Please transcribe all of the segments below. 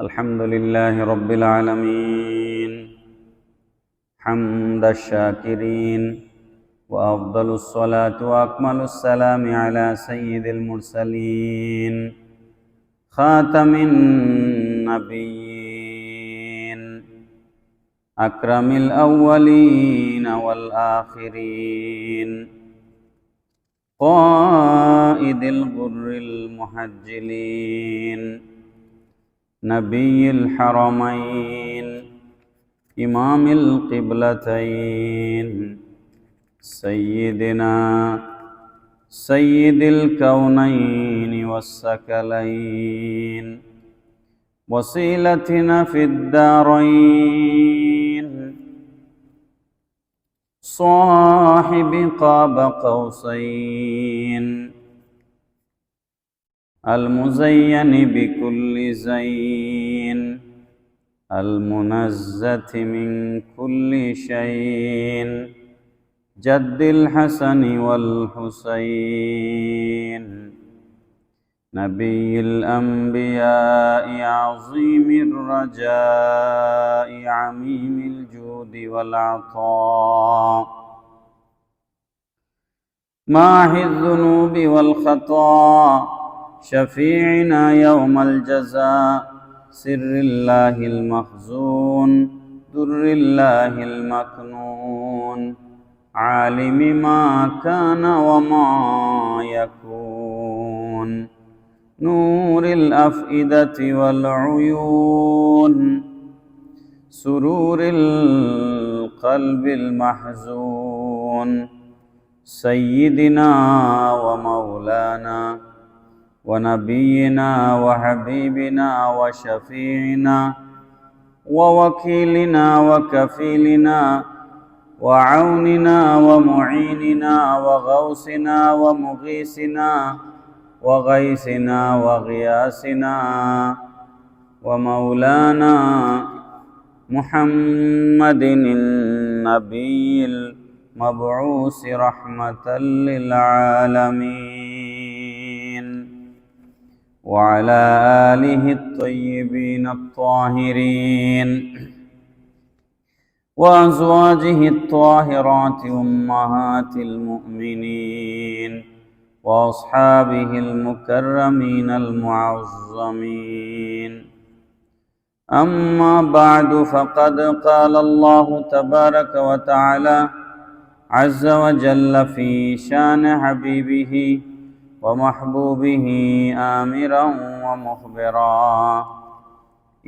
الحمد لله رب العالمين حمد الشاكرين وأفضل الصلاة وأكمل السلام على سيد المرسلين خاتم النبيين أكرم الأولين والآخرين قائد الغر المحجلين نبي الحرمين إمام القبلتين سيدنا سيد الكونين والثقلين وسيلتنا في الدارين صاحب قاب قوسين. المزين بكل زين. المنزة من كل شيء جد الحسن والحسين. نبي الأنبياء عظيم الرجاء عميم الجود والعطاء. ماحي الذنوب والخطا؟ شفيعنا يوم الجزاء. سر الله المخزون در الله المكنون. عالم ما كان وما يكون. نور الأفئدة والعيون. سرور القلب المحزون. سيدنا ومولانا ونبينا وحبيبنا وشفيعنا ووكيلنا وكفيلنا وعوننا ومعيننا وغوثنا ومغيثنا وغيثنا وغياثنا ومولانا محمد النبي المبعوث رحمة للعالمين. وعلى آله الطيبين الطاهرين. وأزواجه الطاهرات أمهات المؤمنين. وأصحابه المكرمين المعظمين. أما بعد فقد قال الله تبارك وتعالى عز وجل في شان حبيبه ومحبوبه آمرا ومخبرا.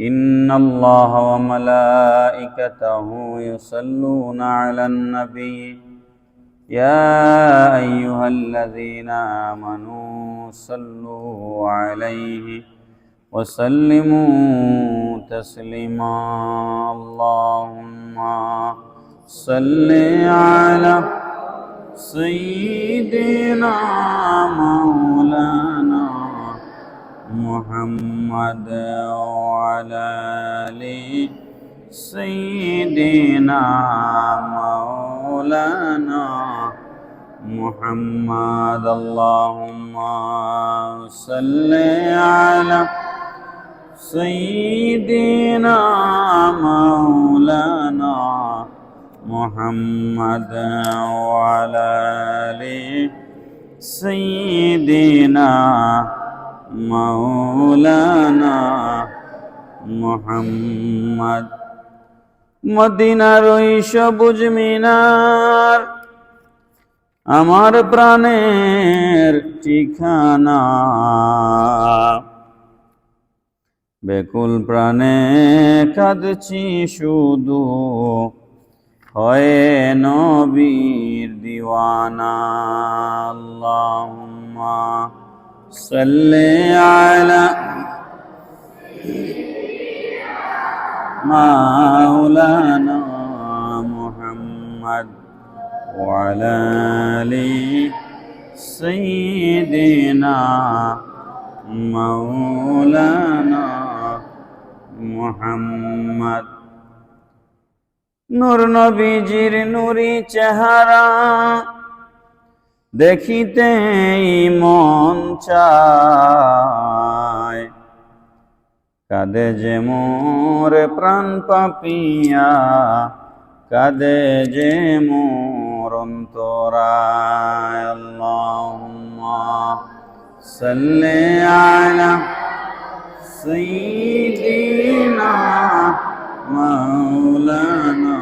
إن الله وملائكته يصلون على النبي. يا أيها الذين آمنوا صلوا عليه وسلموا تسليما. اللهم صل على سيدنا مولانا محمد وعلى آل سيدنا مولانا محمد. اللهم صل على سيدنا مولانا محمد وعلى آل سيدنا مولانا محمد মদিনার ওই সবুজ মিনার আমার প্রাণের ঠিকানা বেকুল প্রাণে কাঁদছি শুধু হয়ে নবীর দিওয়ানা আল্লাহুম্মা সাল্লি আলা মাওলানা মুহাম্মদ وعلى آل سيدنا مولانا محمد নূর নবীজির নুরি চেহারা দেখিতে মন চায়। কাদে যে মোর প্রাণ পাপিয়া, কাদে যে মোর অন্তরায়। আল্লাহুম্মা আয়না আলা সাইয়্যিদিনা মাওলানা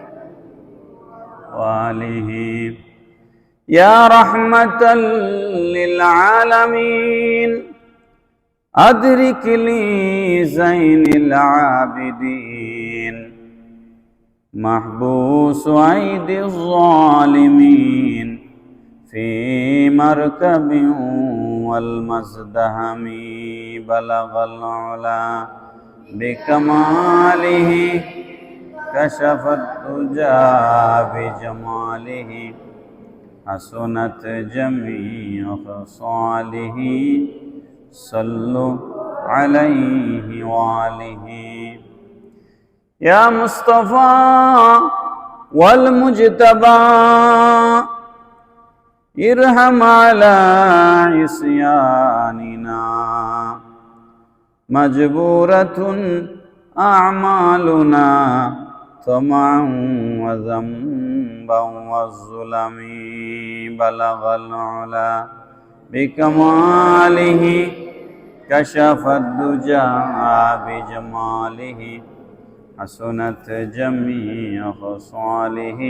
وآله. يا رحمة للعالمين أدرك لي زين العابدين. محبوس أيدي الظالمين. في مركب والمزدهم بلغ العلا بكماله. كشف الدجى بجماله حسنت جميع خصاله. صلوا عليه وآله. يا مصطفى والمجتبى ارحم على عصياننا. مجبورة أعمالنا طمعا وذنبا والظلم بلغ العلا بكماله كشف الدجى بجماله حسنت جميع خصاله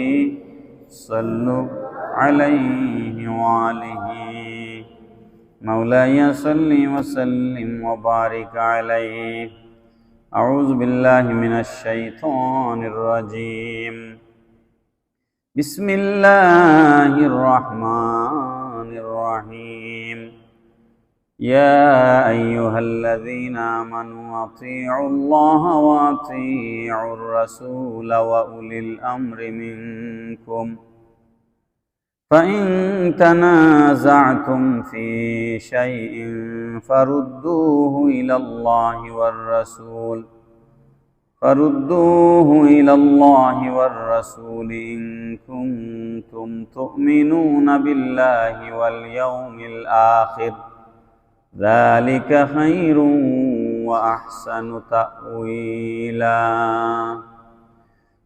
صلوا عليه وآله مولاي صل وسلم وبارك عليه أعوذ بالله من الشيطان الرجيم. بسم الله الرحمن الرحيم. يا أيها الذين آمنوا أطيعوا الله وأطيعوا الرسول وأولي الأمر منكم. فإن تنازعتم في شيء فردوه إلى الله والرسول فردوه إلى الله والرسول إن كنتم تؤمنون بالله واليوم الآخر. ذلك خير وأحسن تأويلا.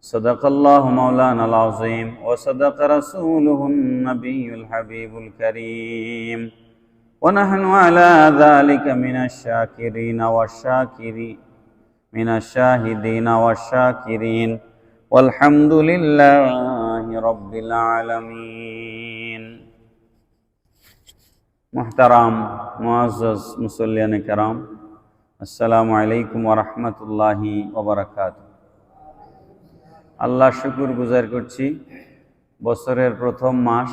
صدق الله مولانا العظيم وصدق رسوله النبي الحبيب الكريم. ونحن على ذلك من الشاكرين والشاكرين من الشاهدين والشاكرين. والحمد لله رب العالمين. محترم معزز مسلمين الكرام السلام عليكم ورحمة الله وبركاته আল্লাহ শুকুর গুজার করছি। বছরের প্রথম মাস,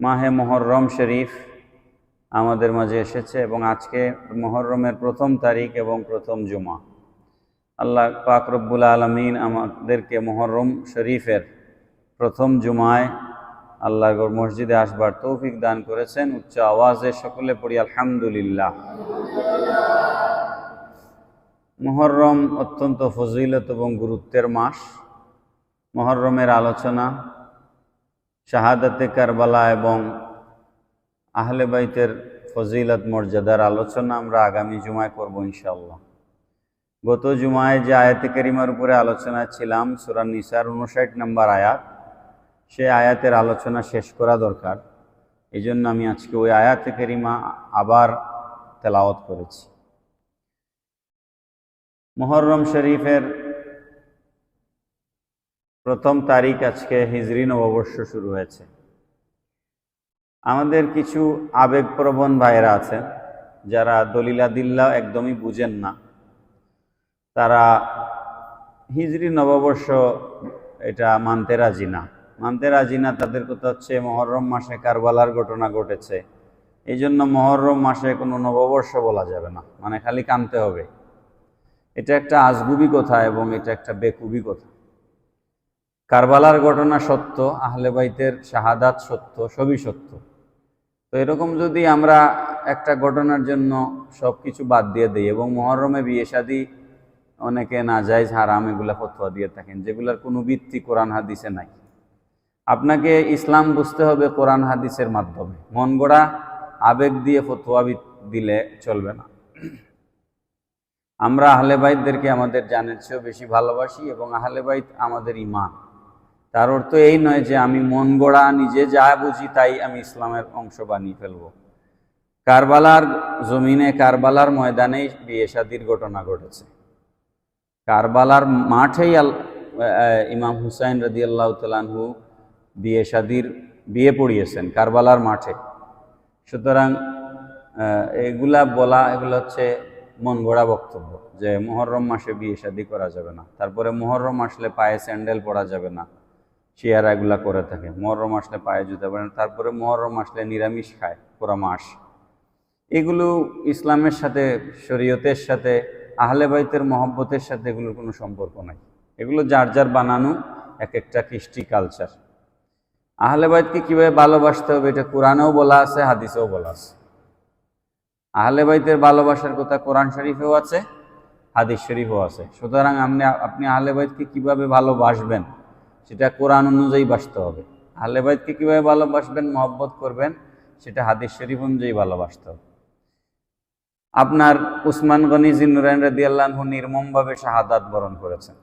মাহে মহরম শরীফ আমাদের মাঝে এসেছে এবং আজকে মহরমের প্রথম তারিখ এবং প্রথম জুমা। আল্লাহ পাক রব্বুল আলমিন আমাদেরকে মহরম শরীফের প্রথম জুমায় আল্লাহর মসজিদে আসবার তৌফিক দান করেছেন। উচ্চ আওয়াজে সকলে পড়ি আলহামদুলিল্লাহ। মহরম অত্যন্ত ফজিলত এবং গুরুত্বের মাস। মহরমের আলোচনা, শাহাদাতে কারবালা এবং আহলে বাইতের ফজিলত মর্যাদার আলোচনা আমরা আগামী জুমায় করব ইনশাল্লাহ গত জুমায় যে আয়াতে করিমার উপরে আলোচনা ছিলাম সুরান নিসার উনষাট নম্বর আয়াত সে আয়াতের আলোচনা শেষ করা দরকার। এই জন্য আমি আজকে ওই আয়াতে করিমা আবার তেলাওয়াত করেছি। মহরম শরীফের প্রথম তারিখ আজকে হিজরি নববর্ষ শুরু হয়েছে। আমাদের কিছু আবেগপ্রবণ ভাইয়েরা আছেন, যারা দলিলাদিল্লা একদমই বুঝেন না। তারা হিজরি নববর্ষ এটা মানতে রাজি না। মানতে রাজি না, তাদের কথা হচ্ছে মহরম মাসে কারবালার ঘটনা ঘটেছে। এই জন্য মহরম মাসে কোনো নববর্ষ বলা যাবে না মানে খালি কানতে হবে। এটা একটা আজগুবি কথা এবং এটা একটা বেকুবি কথা। কারবালার ঘটনা সত্য, আহলে বাইতের শাহাদাত সত্য, সবই সত্য। তো এরকম যদি আমরা একটা ঘটনার জন্য সব কিছু বাদ দিয়ে দিই এবং মহরমে বিয়ে শাদী অনেকে না যায় হারাম এগুলা ফতোয়া দিয়ে থাকেন, যেগুলার কোনো ভিত্তি কোরআন হাদিসে নাই। আপনাকে ইসলাম বুঝতে হবে কোরআন হাদিসের মাধ্যমে। মন গড়া, আবেগ দিয়ে ফতোয়া দিলে চলবে না। আমরা আহলে বাইতদেরকে আমাদের জানের চেয়েও বেশি ভালোবাসি এবং আহলে বাইত আমাদের ইমান তার অর্থ এই নয় যে আমি মন গড়া, নিজে যা বুঝি তাই আমি ইসলামের অংশ বানিয়ে ফেলব। কারবালার জমিনে, কারবালার ময়দানেই বিয়ে শাদির ঘটনা ঘটেছে। কারবালার মাঠেই ইমাম হুসাইন রদি আল্লাহ তালানহু বিয়ে শাদির বিয়ে পড়িয়েছেন কারবালার মাঠে। সুতরাং এগুলা বলা, এগুলো হচ্ছে মন গড়া বক্তব্য যে মোহরম মাসে বিয়ে শাদি করা যাবে না। তারপরে মোহরম আসলে পায়ে স্যান্ডেল পরা যাবে না। শিয়ারা এগুলা করে থাকে। মহরম আসলে পায়ে জুতা পরে তারপরে মহরম আসলে নিরামিষ খায় পুরা মাস। এগুলো ইসলামের সাথে, শরীয়তের সাথে, আহলে বাইতের মহব্বতের সাথে এগুলোর কোনো সম্পর্ক নাই। এগুলো যার যার বানানো এক একটা কৃষ্টি কালচার আহলে বাইতকে কীভাবে ভালোবাসতে হবে এটা কোরআনেও বলা আছে, হাদিসেও বলা আছে। আহলে বাইতের ভালোবাসার কথা কোরআন শরীফেও আছে, হাদিস শরীফও আছে। সুতরাং আপনি আপনি আহলে বাইতকে কীভাবে ভালোবাসবেন সেটা কোরআন অনুযায়ী বাসতে হবে। আহলে বাইতকে কীভাবে ভালোবাসবেন, মহব্বত করবেন, সেটা হাদিস শরীফ অনুযায়ী ভালোবাসতে হবে। আপনার উসমান গনি জিনুরাইন রাদি আল্লাহু নির্মমভাবে শাহাদাত বরণ করেছেন।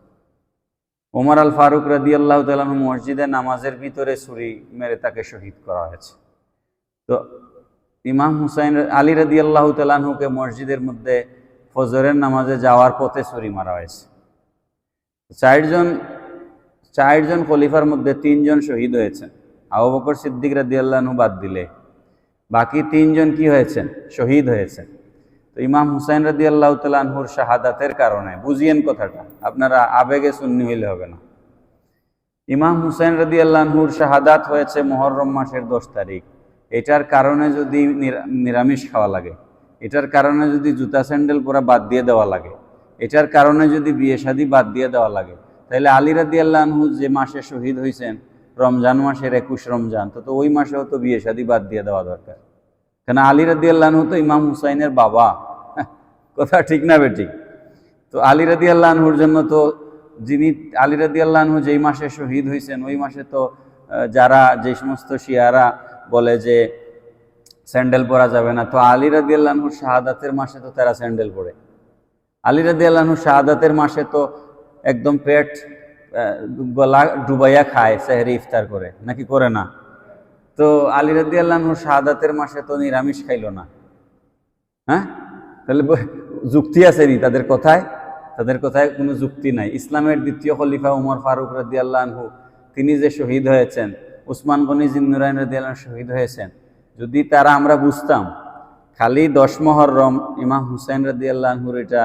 ওমর আল ফারুক রাদি আল্লাহ তালাহু মসজিদে নামাজের ভিতরে ছুরি মেরে তাকে শহীদ করা হয়েছে। তো ইমাম হুসাইন আলী রাদি আল্লাহ তালাহুকে মসজিদের মধ্যে ফজরের নামাজে যাওয়ার পথে ছুরি মারা হয়েছে। চারজন চারজন খলিফার মধ্যে তিনজন শহীদ হয়েছেন। আবু বকর সিদ্দিক রাদি আল্লাহনু বাদ দিলে। বাকি তিনজন কি হয়েছেন? শহীদ হয়েছেন। তো ইমাম হুসাইন রাদি আল্লাহ তালাহুর শাহাদাতের কারণে, বুঝিয়েন কথাটা, আপনারা আবেগে সুন্নি হইলে হবে না। ইমাম হুসাইন রাদি আল্লাহুর শাহাদাত হয়েছে মহরম মাসের দশ তারিখ। এটার কারণে যদি নিরামিষ খাওয়া লাগে। এটার কারণে যদি জুতা স্যান্ডেল পরা বাদ দিয়ে দেওয়া লাগে। এটার কারণে যদি বিয়ে শাদী বাদ দিয়ে দেওয়া লাগে। তাহলে আলী রাদি আল্লাহু যে মাসে শহীদ হয়েছেন রমজান মাসের একুশ রমজান, তো তো ওই মাসেও তো বিয়ে শাদী বাদ দিয়ে দেওয়া দরকার। কেন আলী রাদি আল্লাহু তো ইমাম হুসাইনের বাবা। কথা ঠিক না বেঠিক? তো আলী রাদি আল্লাহর জন্য তো যিনি আলী রাদি আল্লাহু যেই মাসে শহীদ হয়েছেন ওই মাসে তো যারা যে সমস্ত শিয়ারা বলে যে স্যান্ডেল পরা যাবে না, তো আলী রাদি আল্লাহুর শাহাদাতের মাসে তো তারা স্যান্ডেল পরে। আলী রাদি আল্লাহুর শাহাদাতের মাসে তো একদম পেট গলা ডুবাইয়া খায় সেহরি ইফতার করে, নাকি করে না? তো আলী রাদি আল্লাহুর শাহাদাতের মাসে তো নিরামিষ খাইলো না। হ্যাঁ? তাহলে যুক্তি আছে নি তাদের কথায়? তাদের কথায় কোনো যুক্তি নাই। ইসলামের দ্বিতীয় খলিফা উমর ফারুক রাদি আল্লাহু তিনি যে শহীদ হয়েছেন, উসমান গনি জিন্নুরাইন রাদি আল্লাহ শহীদ হয়েছেন। যদি তারা আমরা বুঝতাম, খালি দশ মহরম ইমাম হুসাইন রাদি আল্লাহুর এটা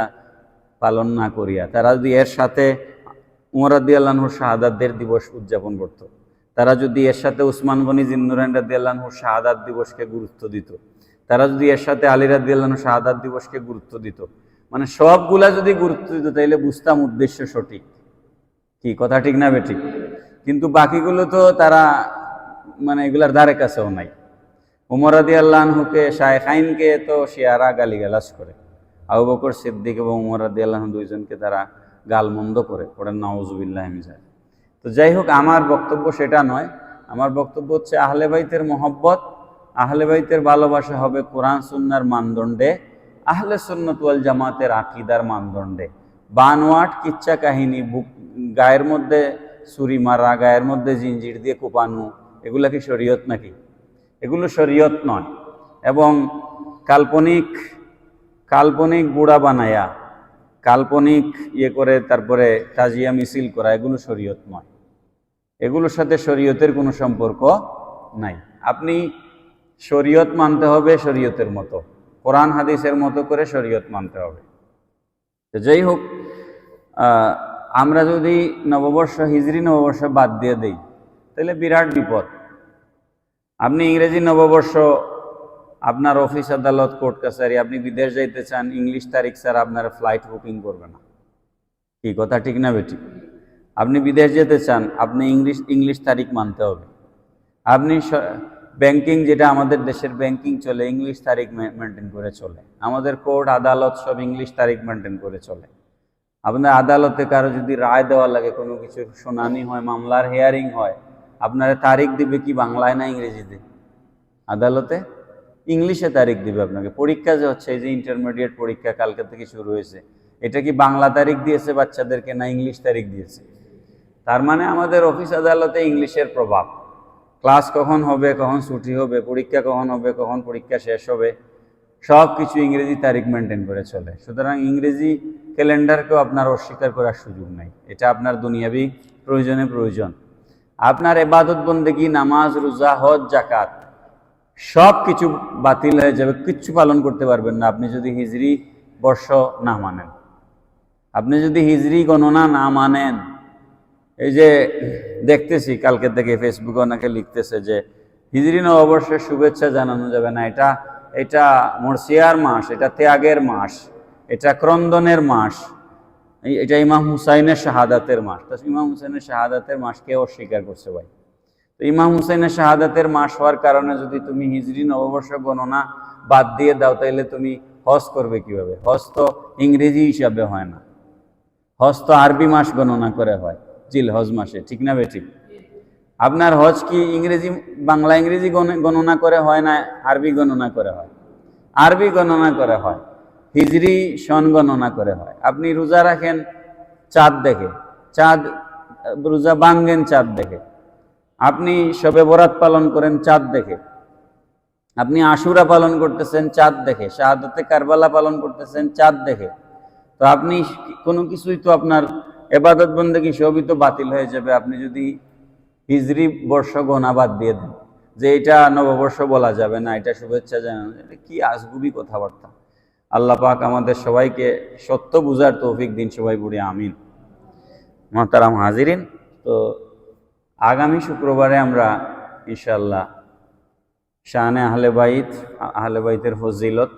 পালন না করিয়া, তারা যদি এর সাথে উমর রাদি আল্লাহুর দিবস উদযাপন করত। তারা যদি এর সাথে উসমান গনি জিন্নুরাইন রাদি আল্লাহুর শাহাদাত দিবসকে গুরুত্ব দিত, তারা যদি এর সাথে আলী রাদি আল্লাহ শাহাদাত দিবসকে গুরুত্ব দিত মানে সবগুলা যদি গুরুত্ব দিত, তাইলে বুঝতাম উদ্দেশ্য সঠিক। কি, কথা ঠিক না বেঠিক কিন্তু বাকিগুলো তো তারা মানে এগুলার ধারে কাছেও নাই। উমর রাদি আল্লাহকে শায়খাইনকে তো শিয়ারা গালিগালাজ করে। আবু বকর সিদ্দিক এবং উমর রাদি আল্লাহ দুইজনকে তারা গালমন্দ করে পড়েন নওয়াজুবিল্লাহ মিজাজ তো যাই হোক, আমার বক্তব্য সেটা নয়। আমার বক্তব্য হচ্ছে, আহলে বাইতের মহব্বত, আহলে বাইতের ভালোবাসা হবে কোরআন, সুন্নার মানদণ্ডে, আহলে সুন্নত ওয়াল জামাতের আকিদার মানদণ্ডে। বানোয়াট কিচ্ছা কাহিনী, বুক, গায়ের মধ্যে ছুরি মারা, গায়ের মধ্যে জিঞ্জির দিয়ে কোপানো, এগুলা কি শরীয়ত নাকি? এগুলো শরীয়ত নয়। এবং কাল্পনিক কাল্পনিক গুড়া বানায়া, কাল্পনিক ইয়ে করে তারপরে তাজিয়া মিছিল করা, এগুলো শরীয়ত নয় এগুলোর সাথে শরীয়তের কোনো সম্পর্ক নাই। আপনি শরীয়ত মানতে হবে শরীয়তের মতো। কোরআন, হাদিসের মতো করে শরীয়ত মানতে হবে। তো যাই হোক আমরা যদি নববর্ষ, হিজরি নববর্ষ বাদ দিয়ে দেই, তাহলে বিরাট বিপদ। আপনি ইংরেজি নববর্ষ আপনার অফিস আদালত কোর্ট কাছারি, আপনি বিদেশ যাইতে চান, ইংলিশ তারিখ স্যার আপনার ফ্লাইট বুকিং করবে না। কি কথা, ঠিক না বেটি? আপনি বিদেশ যেতে চান, আপনি ইংলিশ ইংলিশ তারিখ মানতে হবে। আপনি ব্যাংকিং যেটা আমাদের দেশের ব্যাংকিং চলে, ইংলিশ তারিখ মেনটেন করে চলে। আমাদের কোর্ট, আদালত সব ইংলিশ তারিখ মেনটেন করে চলে। আপনার আদালতে কারও যদি রায় দেওয়া লাগে, কোনো কিছু শুনানি হয়, মামলার হেয়ারিং হয়, আপনারা তারিখ দিবে কি বাংলায় না ইংরেজিতে? আদালতে? ইংলিশে তারিখ দিবে আপনাকে। পরীক্ষা যে হচ্ছে, এই যে ইন্টারমিডিয়েট পরীক্ষা কালকে থেকে শুরু হয়েছে, এটা কি বাংলা তারিখ দিয়েছে বাচ্চাদেরকে না ইংলিশ তারিখ দিয়েছে? তার মানে আমাদের অফিস আদালতে ইংলিশের প্রভাব। ক্লাস কখন হবে, কখন ছুটি হবে, পরীক্ষা কখন হবে, কখন পরীক্ষা শেষ হবে সব কিছু ইংরেজি তারিখ মেনটেন করে চলে। সুতরাং ইংরেজি ক্যালেন্ডারকেও আপনার অস্বীকার করার সুযোগ নাই। এটা আপনার দুনিয়াবি প্রয়োজনে প্রয়োজন। আপনার এবাদত বন্দেগি নামাজ, রোজা, হজ জাকাত সব কিছু বাতিল হয়ে যাবে, কিচ্ছু পালন করতে পারবেন না। আপনি যদি হিজরি বর্ষ না মানেন, আপনি যদি হিজরি গণনা না মানেন, এই যে দেখতেছি কালকে থেকে ফেসবুকে অনেকে লিখতেছে যে, হিজরি নববর্ষের শুভেচ্ছা জানানো যাবে না। এটা এটা মরসিয়ার মাস, এটা ত্যাগের মাস, এটা ক্রন্দনের মাস এটা ইমাম হুসাইনের শাহাদাতের মাস। তো ইমাম হুসাইনের শাহাদাতের মাসকে অস্বীকার করছে ভাই। তো ইমাম হুসাইনের শাহাদাতের মাস হওয়ার কারণে যদি তুমি হিজরি নববর্ষ গণনা বাদ দিয়ে দাও তাহলে তুমি হজ করবে কীভাবে? হজ তো ইংরেজি হিসাবে হয় না। হজ তো আরবি মাস গণনা করে হয়, জিল হজ মাসে, ঠিক না বেঠিক? আপনার হজ কি ইংরেজি, বাংলা ইংরেজি গণ- গণনা করে হয় না আরবি গণনা করে হয়? আরবি গণনা করে হয়, হিজরি সন গণনা করে হয়। আপনি রোজা রাখেন, চাঁদ দেখে, চাঁদ, রোজা বাঙ্গেন চাঁদ দেখে। আপনি শবে বরাত পালন করেন চাঁদ দেখে। আপনি আশুরা পালন করতেছেন চাঁদ দেখে। শাহাদতে কারবালা পালন করতেছেন চাঁদ দেখে। তো আপনি কোনো কিছুই তো আপনার এবাদত বন্দেগী সবই তো বাতিল হয়ে যাবে। আপনি যদি হিজরি বর্ষ গোনা বাদ দিয়ে দেন, যে এটা নববর্ষ বলা যাবে না, এটা শুভেচ্ছা জানানো, এটা কি আসগুবি কথাবার্তা? আল্লাহ পাক আমাদের সবাইকে সত্য বুঝার তৌফিক দিন সবাই বুড়ি, আমিন। মহতারাম হাজিরিন, তো আগামী শুক্রবারে আমরা ইনশাল্লাহ শাহানে আহলে বাইত আহলে বাইতের ফজিলত